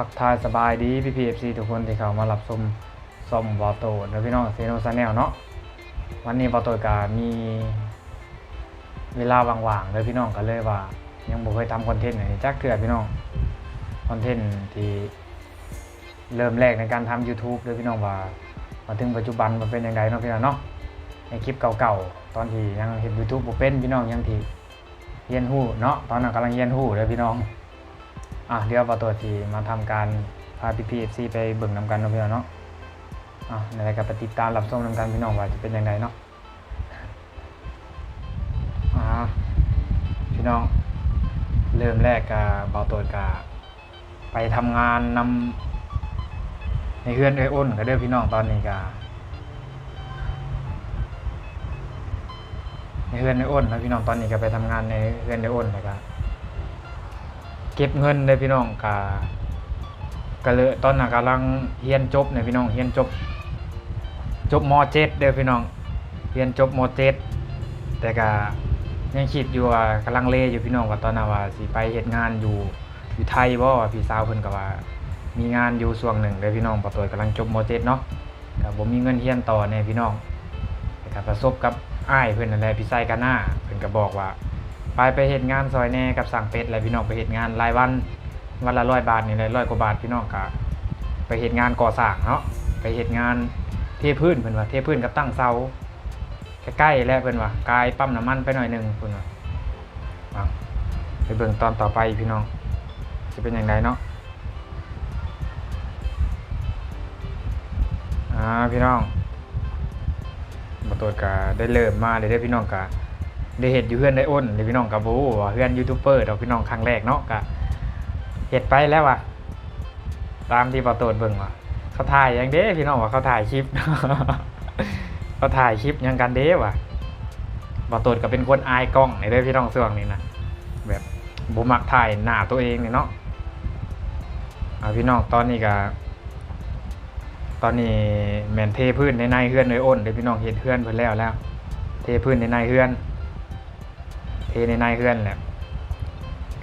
ทักทายสบายดีพี่พีเอฟซีทุกคนที่เข้ามารับชมซอมบอโตนะพี่น้องเซโนซาแนลเนาะวันนี้บอโตกามีเวลาว่างๆเลยพี่น้องก็เลยว่า ยังบ่เคยทำคอนเทนต์ไหนจักเถื่อพี่น้องคอนเทนต์ที่เริ่มแรกในการทำ YouTube เลยพี่น้องว่ามาถึงปัจจุบันมันเป็นยังไงเนาะพี่น้องเนาะในคลิปเก่าๆ ตอนที่ยังเห็น YouTube บ่เป็นพี่น้องยังที่เรียนฮู้เนาะตอนนั้นกำลังเรียนฮู้เลยพี่น้อง อะเดี๋ยวปาตัวทีมาทำการพาพี่พีเอฟซีไปเบิ่งนำกันเนาะพี่น้องเนาะอะในรายการปฏิดตามรับชมนำกันพี่น้องว่าจะเป็นยังไงเนาะอ่าพี่น้องเริ่มแรกกับเบาตัวกับไปทำงานนำในเฮือนเอ้อ้นก็เด้อพี่น้องตอนนี้กับในเฮือนเอ้อ้นนะพี่น้องตอนนี้ก็ไปทำงานในเฮือนเอ้อ้นนะครับ เก็บเงินเลยพี่น้องกะก็เลยตอนนั้นกำลังเรียนจบเนี่ยพี่น้องเรียนจบ จบม .7 เด้อพี่น้องเรียนจบม .7 แต่ก็ยังคิดอยู่ว่ากำลังเลอยู่พี่น้องว่าตอนนั้นว่าสิไปเฮ็ดงานอยู่อยู่ไทยบ่ว่าพี่สาวเพิ่นก็ว่า มีงานอยู่ช่วงหนึ่งเด้อพี่น้องปะตัวกำลังจบม .7 เนาะก็บ่มีเงินเรียนต่อแน่พี่น้องแต่ก็ประสบกับอ้ายเพิ่นนั่นแหละพี่ไส้กาหน้าเพิ่นก็บอกว่า ไปไปเหตุงานซอยแน่กับสั่งเป็ดอะไรพี่น้องไปเหตุงานรายวันวันละร้อยบาทนี่เลยร้อยกว่าบาทพี่น้องกะไปเหตุงานก่อสร้างเนาะไปเหตุงานเทพื้นเพิ่นว่าเทพื้นกับตั้งเสาใกล้ๆแล้วเพิ่นว่ากายปั๊มน้ำมันไปหน่อยหนึ่งเพิ่นว่าไปเบิ่งตอนต่อไปพี่น้องจะเป็นอย่างไรเนาะอ่าพี่น้องมาตรวจกะได้เริ่มมาเลยได้พี่น้องกะ ได้เห็ดอยู่เพื่อนได้อ้นเลยพี่น้องกับบูว่าเพื่อนยูทูบเบอร์เราพี่น้องครั้งแรกเนาะกะเห็ดไปแล้วว่ะตามที่ปาโตดเบิ่งว่ะเขาถ่ายยังเด้พี่น้องว่าเขาถ่ายคลิปเขาถ่ายคลิปยังกันเด้ว่ะปาโตดก็เป็นคนอายกล้องในเด้อพี่น้องส่วงนี้นะแบบบุมักถ่ายหน้าตัวเองนี่เนาะเอาพี่น้องตอนนี้ก็ตอนนี้แมนเทพื้นในในเฮือนเลยอ้นเดี๋ยวพี่น้องเห็นเฮือนเพิ่นแล้วแล้ว เทพื้นในในเฮือน ทในในเพื่อนแหละ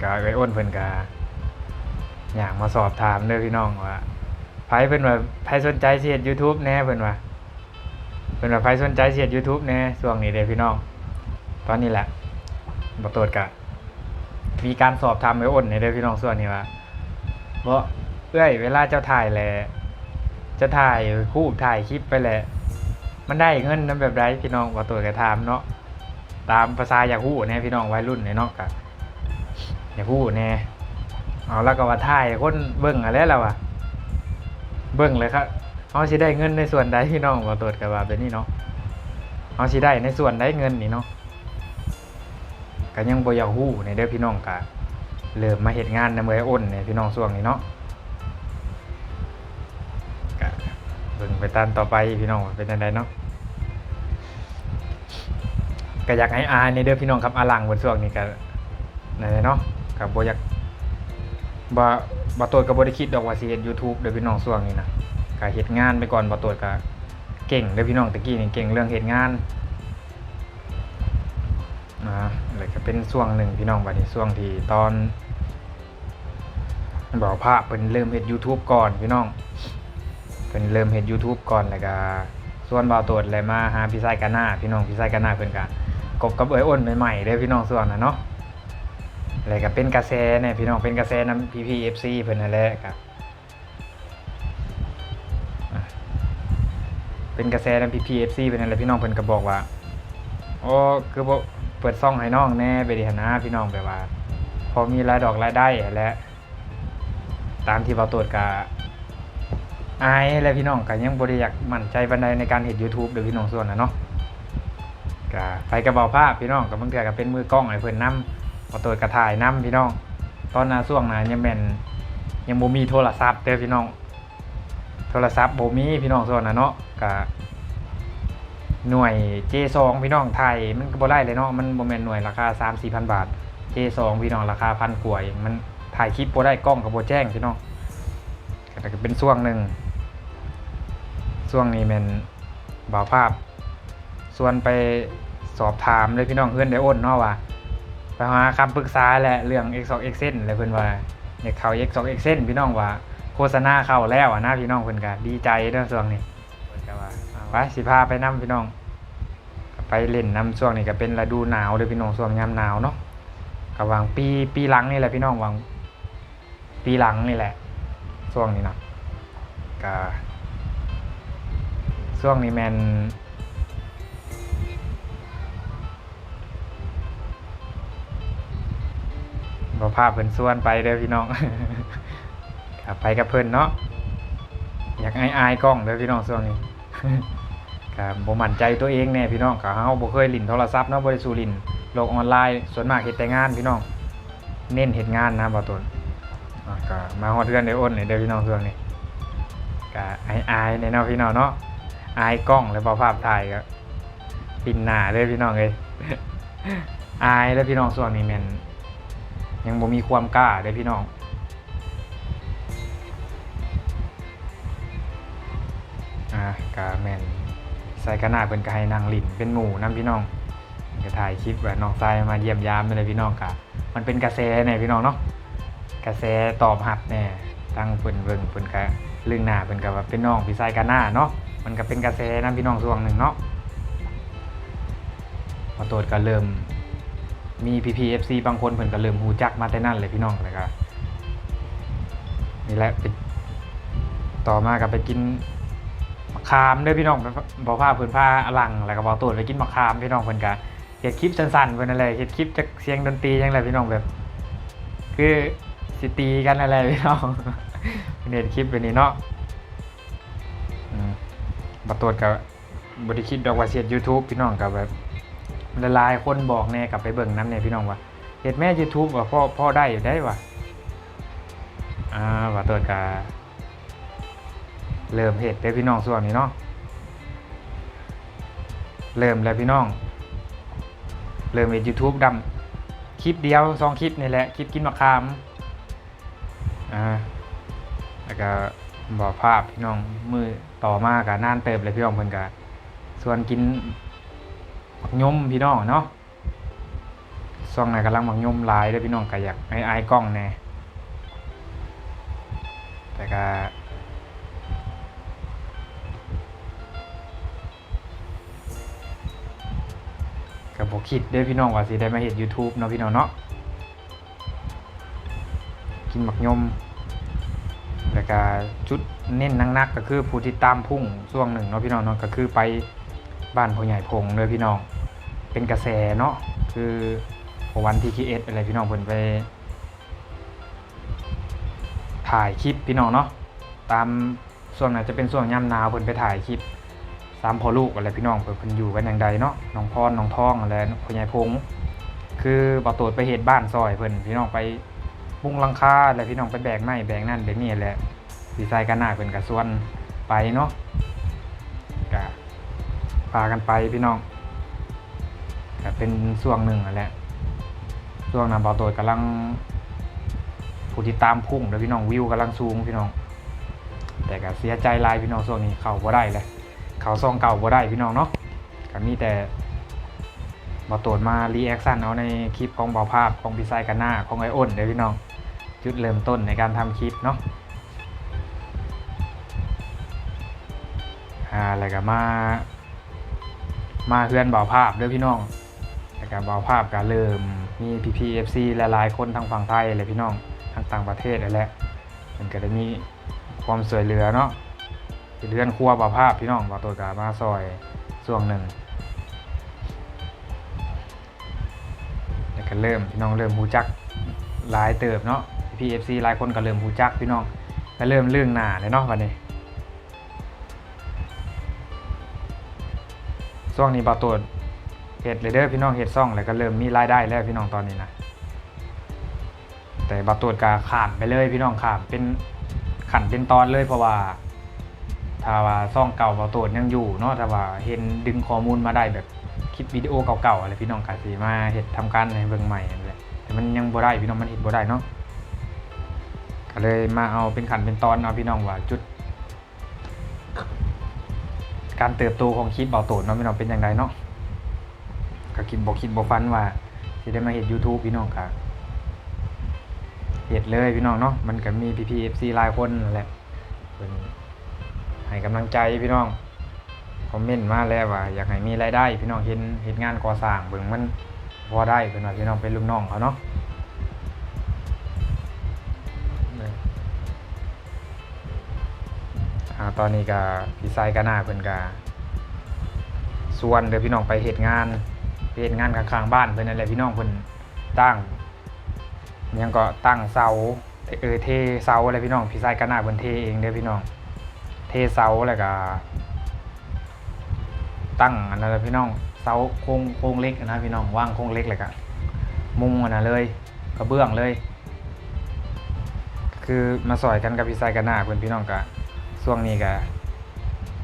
ก็ไอ้อ้นเพิ่นก็อยากมาสอบถามเด้อพี่น้องว่าไผเพิ่นว่าไผสนใจสิเฮ็ด YouTube แน่เพิ่นว่าเพิ่นว่าไผสนใจสิเฮ็ด YouTube แน่ช่วงนี้เด้อพี่น้อง ตอนนี้แหละบ่ตรวจก็มีการสอบถามไอ้อ้นนี่เด้อพี่น้องส่วนนี้ว่าบ่เอ้ยเวลาเจ้าถ่ายแหละจะถ่ายรูปถ่ายคลิปไปแหละมันได้เงินนำแบบไรพี่น้องบ่ตรวจก็ถามเนาะ ตามภาษาอยากฮู้แน่พี่น้องวัยรุ่นเนี่ยเนาะกะอยากฮู้แน่เอาแล้วก็ว่าถ่ายคนเบิ่งอะไรแล้ววะเบิ่งเลยครับเอาสิได้เงินในส่วนใดพี่น้องว่าตรวจกับว่าเป็นนี่เนาะเอาสิได้ในส่วนใดเงินนี่เนาะก็ยังบ่อยากฮู้ในเด้อพี่น้องกะเริ่มมาเฮ็ดงานในเมืองอ้นเนี่ยพี่น้องช่วงนี้เนาะกะเบิ่งไปตามต่อไปพี่น้องเป็นจังไดเนาะ ก็อยากให้อายในเด้อพี่น้องครับอาลังบนช่วงนี้ก็นั่นแหละเนาะกับบ่อยากบ่บ่ตัวก็บ่ได้คิดดอกว่าสิเฮ็ด YouTube เด้อพี่น้องช่วงนี้นะก็เฮ็ดงานไปก่อนบ่ตัวก็เก่งเด้อพี่น้องตะกี้นี่เก่งเรื่องเฮ็ดงานนะแล้วก็เป็นช่วงหนึ่งพี่น้องบัดนี้ช่วงที่ตอนบอกพระเพิ่นเริ่มเฮ็ด YouTube ก่อนพี่น้องเพิ่นเริ่มเฮ็ด YouTube ก่อนแล้วก็ส่วนบ่าวโตดเลยมาหาพี่ชายกันหน้าพี่น้องพี่ชายกันหน้าเพิ่นก็ กบกับเอ้ยอ้นใหม่ๆเด้พี่น้องส่วนนะเนาะอะไรก็เป็นกระแสเนี่ยพี่น้องเป็นกระแสน้ำพีพีเอฟซีเพิ่นนั่นแหละครับเป็นกระแสน้ำพีพีเอฟซีเพิ่นนั่นแหละพี่น้องเพิ่นก็บอกว่าโอ้คือบ่เปิดซ่องให้น้องแน่ไปดิหนะพี่น้องแบบว่า พอมีรายดอกรายได้และตามที่เราตรวจกะอายและพี่น้องก็ยังบ่ได้อยากมั่นใจปานใดในการเฮ็ด YouTube เด้อพี่น้องส่วนนะเนาะ ก็ไปกระเป๋าผ้าพี่น้องกับบางเทื่อก็เป็นมือกล้องให้เพิ่นนำพอตัวกระถ่ายนำพี่น้อง ตอนน่ะช่วงนั้นยังแม่นยังบ่มีโทรศัพท์เด้อพี่น้อง โทรศัพท์บ่มีพี่น้องส่วนน่ะเนาะก็หน่วย J2 พี่น้องไทยมันก็บ่ได้เลยเนาะมันบ่แม่นหน่วยราคา 3-4,000 บาท J2 พี่น้องราคาพันกว่าเองมันถ่ายคลิปบ่ได้กล้องก็บ่แจ้งพี่น้องก็ก็เป็นช่วงหนึ่งช่วงนี้แม่นบ่าวภาพ ส่วนไป สอบถามเลยพี่น้องเพื่อนได้อ้นเนาะว่าไปหาคำปรึกษาแหละเรื่อง X2 X เส้นอะไรเพื่อนว่าอยากเข้า X2 X เส้นพี่น้องว่าโฆษณาเข้าแล้วอะนะพี่น้องเพิ่อนก็ดีใจเด้อช่วงนี้เพิ่นก็ว่าไปสิพาไปนํพี่น้อง ไปเล่นน้ำช่วงนี้ก็เป็นฤดูหนาวเด้อพี่น้องช่วงยามหนาวเนาะก็หวังปีปีหลังนี่แหละพี่น้องวังปีหลังนี่แหละช่วงนี้นะก็ช่วงนี้แมน บ่พาเพิ่นส่วนไปเด้อพี่น้องไปกับเพิ่นเนาะอยากอายอายกล้องเด้อพี่น้องช่วงนี้ก็บ่มั่นใจตัวเองแน่พี่น้องก็เฮาบ่เคยลิ้นโทรศัพท์เนาะบ่ได้สู่ลิ้นโลกออนไลน์ส่วนมากเฮ็ดแต่งานพี่น้อง เน้นเฮ็ดงานนะบ่ตนก็มาฮอดเพื่อนได้อ้นเลยเด้อพี่น้องเพื่อนนี่ก็อายอายในเนาะพี่น้องเนาะอายกล้องแล้วพอภาพถ่ายก็ปินหน้าเลยพี่น้องเลยอายแล้วพี่น้องส่วนนี้แม่น ยังบ่มีความกล้าเด้พี่น้อง อะก็แมนใส่กระหน้าเพิ่นก็ให้นางหลินเป็นหมู่นํพี่น้องก็ถ่ายคลิปว่าน้องทรายมาเยี่ยมยามเลยพี่น้องก็มันเป็นกระแสเนี่ยพี่น้องเนาะกระแสตอบรับแน่ตั้งเพิ่นเบิ่งเพิ่นก็เรื่องหน้าเพิ่นก็ว่าเป็นน้องพี่ชายกันหน้าเนาะมันก็เป็นกระแสนํพี่น้องช่วงหนึ่งเนาะพอโตดก็เริ่ม มี PPFC บางคนเพิ่นก็เริ่มฮู้จักมาแต่นั่นเลยพี่น้องเลยก็นี่แหละไปต่อมาก็ไปกินมะขามเด้อพี่น้องบ่พาเพิ่นพาอลังแล้วก็บ่โตดไปกินมะขามพี่น้องเพิ่นก็เฮ็ดคลิปสั้นๆเพิ่นนั่นแหละเฮ็ดคลิปจากเสียงดนตรีจังไดพี่น้องแบบ คือสิตีกันอะไรพี่น้องเน็ตคลิปแบบนี้เนาะอืมบัตรวจกับบริคิดดอกว่าเสียด YouTube พี่น้องกับแบบ ละลายคนบอกแน่กลับไปเบิ่งน้ำเนี่ยพี่น้องว่าเห็ดแม่ YouTube ว่าพ่อพ่อได้อยู่ได้ว่ะอ่าบัตรวกับเริ่มเห็ดได้พี่น้องส่วนนี้เนาะเริ่มแล้วพี่น้อง เริ่มเห็ด YouTube ดำคลิปเดียวสองคลิปนี่แหละคลิปกินมะขามอ่าแล้วก็บอกภาพพี่น้องมือต่อมากับน่านเติบเลยพี่น้องเพิ่นกะส่วนกิน ยมพี่น้องเนาะช่วงไหนกำลังมักยมลายเลยพี่น้องก็อยากให้อายกล้องแน่แต่ก็ก็บ่คิดเด้พี่น้องว่าสิได้มาเฮ็ด YouTube เนาะพี่น้องเนาะกินหมักยมแล้วก็จุดเน้นนักๆก็คือผู้ที่ตามพุ่งช่วงหนึ่งเนาะพี่น้องเนาะก็คือไปบ้านพ่อใหญ่พงเลยพี่น้อง เป็นกระแสเนาะคือวันที่คีเอสอะไรพี่น้องเพิ่นไป ถ่ายคลิปพี่น้องเนาะตามส่วนไหนจะเป็นส่วนย่ำนาวเพิ่นไปถ่ายคลิปสามพ่อลูกอะไรพี่น้องเพิ่นเพิ่นอยู่กันอย่างใดเนาะน้องพรน้องทองอะไรพ่อใหญ่พงคือบ่โตดไปเฮ็ดบ้านซอยเพิ่นพี่น้องไปมุงลังคาแล้วพี่น้องไปแบกไม้แบกนั่นแบกนี่แหละดีไซน์กันหน้าเพิ่นก็ส่วนไปเนาะก็พากันไปพี่น้อง ก็เป็นช่วงหนึ่งแหละช่วงนั้นบ่โตดกำลังผู้ที่ตามพุ่งแล้วพี่น้องวิวกำลังสูงพี่น้อง แต่ก็เสียใจลายพี่น้องช่วงนี้เข้าบ่ได้เลยเข่าซองเก่าบ่ได้พี่น้องเนาะก็มีแต่มาตรวมารีแอคชั่นเอาในคลิปของบาภาพของพี่ไซกันหน้าของไออ้นเดี๋ยวพี่น้องจุดเริ่มต้นในการทำคลิปเนาะอ่าแล้วก็มา มาเพื่อนเบาภาพเด้อพี่น้อง แล้วก็เบาภาพก็เริ่มมีพีพีเอฟซีหลายๆคนทางฝั่งไทยเลยพี่น้องทางต่างประเทศแหละมันก็ได้มีความสวยเหลือเนาะเป็นเรือนครัวเบาภาพพี่น้องเบาตัวกามาซอยช่วงหนึ่งแล้วก็เริ่มพี่น้องเริ่มหูจักหลายเติบเนาะพีเอฟซีหลายคนก็เริ่มหูจักพี่น้องก็เริ่มเรื่องหนาเลยเนาะวันนี้ช่วงนี้บาตัว เห็ดเลยเด้อพี่น้องเห็ดซ่องแล้วก็เริ่มมีรายได้แล้วพี่น้องตอนนี้นะแต่บาตัวก็ขามไปเลยพี่น้องขามเป็นขันเป็นตอนเลยเพราะว่าถ้าว่าซ่องเก่าบาตัวยังอยู่เนาะถ้าว่าเห็นดึงข้อมูลมาได้แบบคลิปวิดีโอเก่าๆอะไรพี่น้องกาสีมาเห็ดทำการในเบิ่งใหม่นั่นแต่มันยังบ่ได้พี่น้องมันเห็ดบ่ได้เนาะก็เลยมาเอาเป็นขันเป็นตอนเอาพี่น้องว่าจุด การเติบโตของคลิปเบาโตนเนาะพี่น้องเป็นอย่างไรเนาะ ก็คิดบ่คิดบ่ฟันว่าสิได้มาเห็ด YouTube พี่น้องค่ะเฮ็ดเลยพี่น้องเนาะมันก็มีพี่ๆ FC หลายคนนั่นแหละเพิ่นให้กำลังใจพี่น้องคอมเมนต์มาแล้วว่า อยากให้มีรายได้ พี่น้องเห็นเฮ็ดงานก่อสร้างเบิ่งมันพอได้เพิ่นว่าพี่น้องเป็นลูกน้องเขาเนาะตอนนี้ก็พี่ชายก็น่าเพิ่นก็ส่วนเด้อพี่น้องไปเฮ็ดงาน เฮ็ดงานข้างๆบ้านเพิ่นนั่นแหละพี่น้องเพิ่นตั้งยังก็ตั้งเสาเออเทเสาอะไรพี่น้องพี่ชายก็น่าเพิ่นเทเองเด้อพี่น้อง เทเสาแล้วก็ตั้งอันนั้นแหละพี่น้องเสาโครงโครงเล็กนะพี่น้องว่างโครงเล็กเลยก็มุงอันนั้นเลยกระเบื้องเลย คือมาสอยกันกับพี่ชายก็น่าเพิ่นพี่น้องก็ช่วงนี้ก็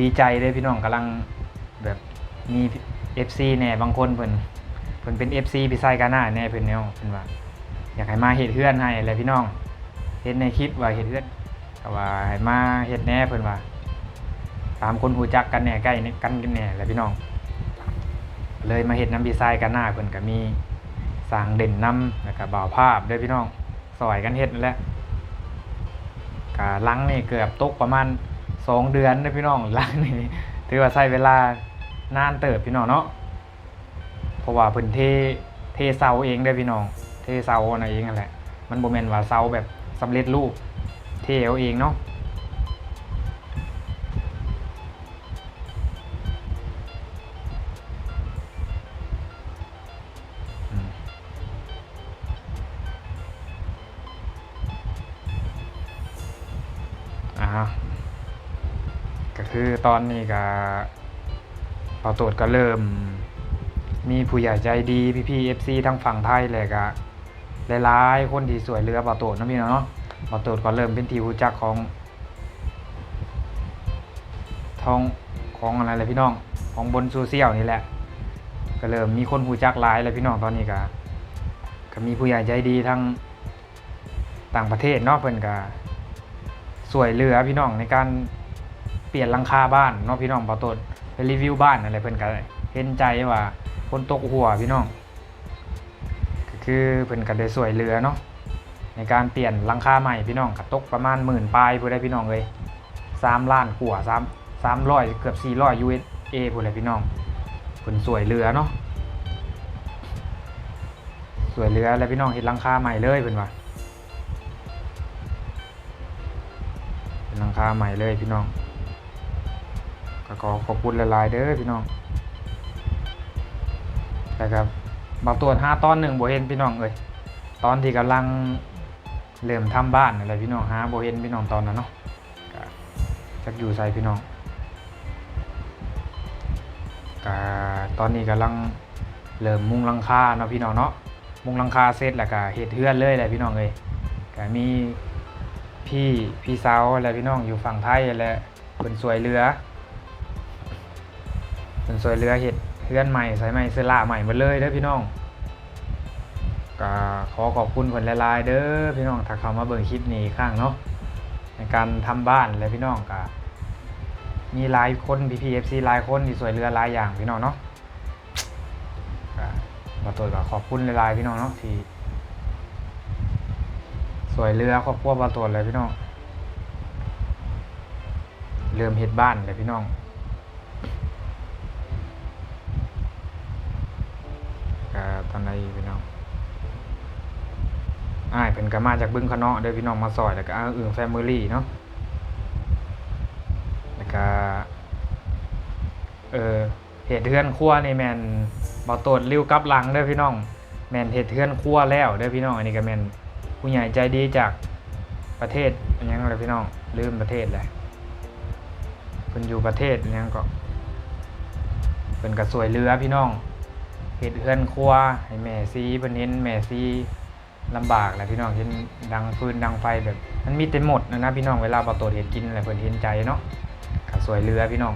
ดีใจเด้อพี่น้องกำลังแบบมี FC แน่บางคนเพิ่นเพิ่นเป็น FC พี่ชายก็น่าแน่เพิ่นแนวเพิ่นว่า อยากให้มาเฮ็ดเฮือนให้อะไรพี่น้องเห็นในคลิปว่าเฮ็ดเฮือนก็ว่าให้มาเฮ็ดแน่เพิ่นว่าตามคนหูจักกันแน่ใกล้นี่กันกันแน่แหละพี่น้อง เลยมาเฮ็ดน้ำดีไซกันหน้าเพิ่นก็มีสางเด่นน้ำแล้วก็บ่าวภาพด้วยพี่น้องซอยกันเฮ็ดนั่แหละกะลังนี่เกือบตกประมาณสองเดือนด้อพี่น้องลังนี่ถือว่าใช้เวลา นานเติบพี่น้องเนาะเพราะว่าพิ่นเทเทเสาเองเด้พี่น้อง เทเสาอันนั้นเองนั่นแหละ มันบ่แมนว่าเสาแบบสำเร็จรูป เทเอาเองเนาะอ่าฮะก็คือตอนนี้ก็ พอตรวจก็เริ่ม มีผู้ใหญ่ใจดีพี่พี่เอฟซีทั้งฝั่งไทยเลยก็หลายๆคนที่สวยเรือเป่าโตดนะพี่น้องเนาะป่าโตดก็เริ่มเป็นที่รู้จักของทองของอะไรเลยพี่น้องของบนโซเชียลนี่แหละ ก็เริ่มมีคนหูจักหลายแล้วพี่น้องตอนนี้ก็ก็มีผู้ใหญ่ใจดีทั้งต่างประเทศเนาะเพิ่นก็สวยเรือพี่น้องในการ ลี่ยนหลังคาบ้านเนาะพี่น้องพอตดไปรีวิวบ้านอะไรเพิ่นก็เห็นใจว่าคนตกหัวพี่น้อง ก็คือเพิ่นก็ได้สวยเรือเนาะในการเปลี่ยนหลังคาใหม่พี่น้องก็ตกประมาณหมื่นปลายผู้ได้พี่น้องเลยสามล้านกว่าสามสามร้อยเกือบสี่ร้อย USA ผู้เลยพี่น้องเพิ่นสวยเรือเนาะสวยเรือแล้วพี่น้องเห็นหลังคาใหม่เลยเพิ่นว่าหลังคาใหม่เลยพี่น้อง ก็ขอขอบคุณหลายๆเด้อพี่น้องนะครับบางตัวห้าตอนหนึ่งโบเห็นพี่น้องเอ้ยตอนที่กำลังเริ่มทำบ้านอะไรพี่น้องหาบ่เห็นพี่น้องตอนนั้นเนาะก็จักอยู่ใส่พี่น้องก็ตอนนี้กำลังเริ่มมุงหลังคาเนาะพี่น้องเนาะมุงหลังคาเสร็จแล้วก็เฮ็ดเฮือนเลยแหละพี่น้องเอ้ยก็มีพี่พี่สาวอะไรพี่น้องอยู่ฝั่งไทยแหละเพิ่นสวยเรือ เพิ่นสวยเรือเฮ็ดเฮือนใหม่ใส่ใหม่เสื้อลาใหม่หมดเลยเด้อพี่น้องก็ขอขอบคุณเพิ่นหลายๆเด้อพี่น้องถ้าเข้ามาเบิ่งคลิปนี้อีกครั้งเนาะในการทำบ้านและพี่น้องก็มีหลายคนพีพีเอฟซีหลายคนที่สวยเรือหลายอย่างพี่น้องเนาะมาตัวก็ขอบคุณหลายๆพี่น้องเนาะที่สวยเรือครอบครัวบาตัวเลยพี่น้องเริ่มเฮ็ดบ้านเลยพี่น้อง ก็ตอนไหนพี่น้องอ้ายเป็นก็มาจากบึงคะเนาะเด้อพี่น้องมาซอยแล้วก็อ้างอื่นแฟมิลี่เนาะแล้วก็เออเห็ดเทือนครัวนี่แมนบอตดริ้วกลับหลังเด้อพี่น้องแมนเห็ดเทือนครัวแล้วเด้อพี่น้องอันนี้ก็แมนผู้ใหญ่ใจดีจากประเทศอันยังอะไรพี่น้องลืมประเทศเลยเพิ่นอยู่ประเทศอันยังก็เพิ่นก็สวยเรือพี่น้อง เห็ดเทือนครัวให้แม่ซีเพิ่นเห็นแม่ซีลำบากแหละพี่น้องเห็นดังฟืนดังไฟแบบ มันมีเต็มหมดนะนะพี่น้องเวลาบอตดเห็ดกินอะไรเพิ่นเห็นใจเนาะก็สวยเรือพี่น้อง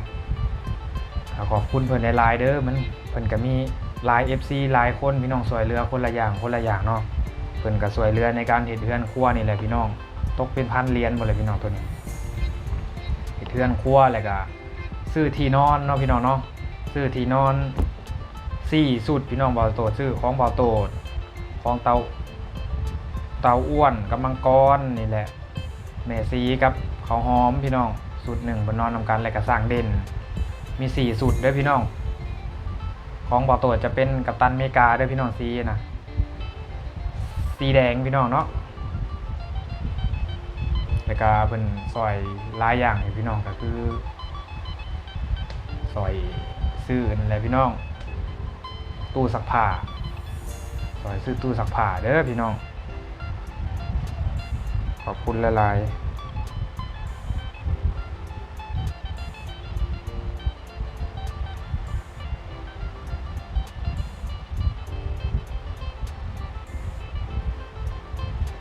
ก็ขอบคุณเพิ่นในไลน์เด้อมันเพิ่นก็มีไลน์ FC หลายคนพี่น้องสวยเรือคนละอย่างคนละอย่างเนาะเพิ่นก็สวยเรือในการเฮ็ดเฮือนครัวนี่แหละพี่น้อง ตกเป็นพันเหรียญหมดเลยพี่น้องตัวนี้เฮ็ดเฮือนครัวแล้วก็ซื้อที่นอนเนาะพี่น้องเนาะซื้อที่นอน สี่สุดพี่น้องบาโตดซื้อของบาโตดของเตาเตาอ้วนกับมังกรนี่แหละแม่ซีกับเขาหอมพี่น้องสูตรหนึ่งบนนอนนำกันและก็สร้างเด่น มีสี่สูตรด้อพี่น้อง ของบ่อตัวจะเป็นกัปตันเมกาด้อพี่น้องซีนะสีแดงพี่น้องเนาะแล้วก็เพิ่นซอยลายอย่างพี่น้องก็คือซอยซื้อนั่นแหละพี่น้อง ตู้ซักผ้าซอยซื้อตู้ซักผ้าเด้อพี่น้อง ขอบคุณละลาย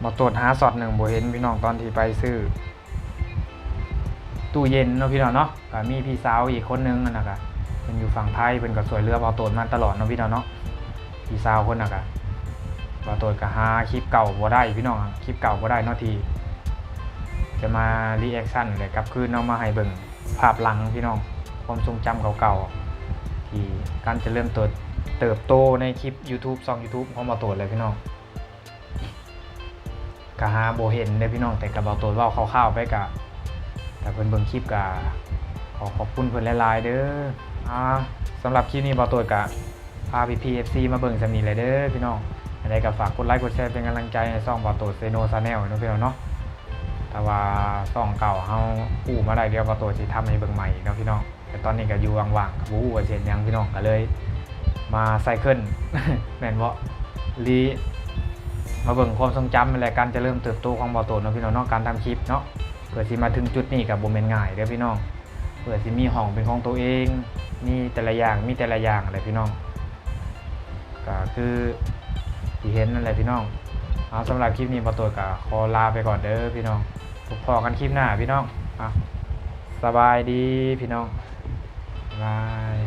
มาตรวจหาสอดหนึ่งบ่เห็นพี่น้องตอนที่ไปซื้อ ตู้เย็นเนาะพี่น้องเนาะก็มีพี่สาวอีกคนนึงนะครับ เป็นอยู่ฝั่งไทยเป็นก็สวยเรือบ่ตรวมาตลอดเนาะพี่น้องเนาะพี่สาวคนน่ะก็บ่ตรวจก็หาคลิปเก่าบ่ได้พี่น้องคลิปเก่าบ่ได้เนาะทีจะมารีแอคชั่นเลยกลับคืนเอามาให้เบิ่งภาพหลังพี่น้องความทรงจำเก่าๆที่การจะเริ่มเติบเติบโตในคลิป YouTube ซอง YouTube ของมาตรวจเลยพี่น้องกะหาโบเห็นเลยพี่น้องแต่กับเบาตัวว่าคร่าวๆไปกะแต่เพิ่นเบิ่งคลิปกะขอขอบคุณเพิ่นหลายๆเด้อ อ่าสำหรับคลิปนี้บาตัวกะพาพีพีเอฟซีมาเบิ่งสำนีเลยเด้อพี่น้องอะไรก็ฝากกดไลค์กดแชร์เป็นกำลังใจในซ่องบาตัวเซโนซาแนลนะพี่น้องเนาะแต่ว่าซ่องเก่าเฮากู้มาได้เดียวก็ตัวสิทำให้เบิ่งใหม่อีกเนะพี่น้องแต่ตอนนี้ก็อยู่ว่างๆกับวู้ว่าเช่นยังพี่น้องก็เลย มาไซเคิลแมนบ่รีมาเบิ่งความทรงจำและการจะเริ่มเติบโตของบอตนเนาะพี่น้องเนาะการทำคลิปเนาะเพื่อสิมาถึงจุดนี้ก็บ่แม่นง่ายเด้อพี่น้อง เพื่อสิมีห้องเป็นของตัวเอง มีแต่ละอย่างมีแต่ละอย่างอะไรพี่น้องก็คือที่เห็นนั่นแหละพี่น้องเอาสำหรับคลิปนี้มาตัวกับขอลาไปก่อนเด้อพี่น้องพบพอกันคลิปหน้าพี่น้องอะสบายดีพี่น้องบาย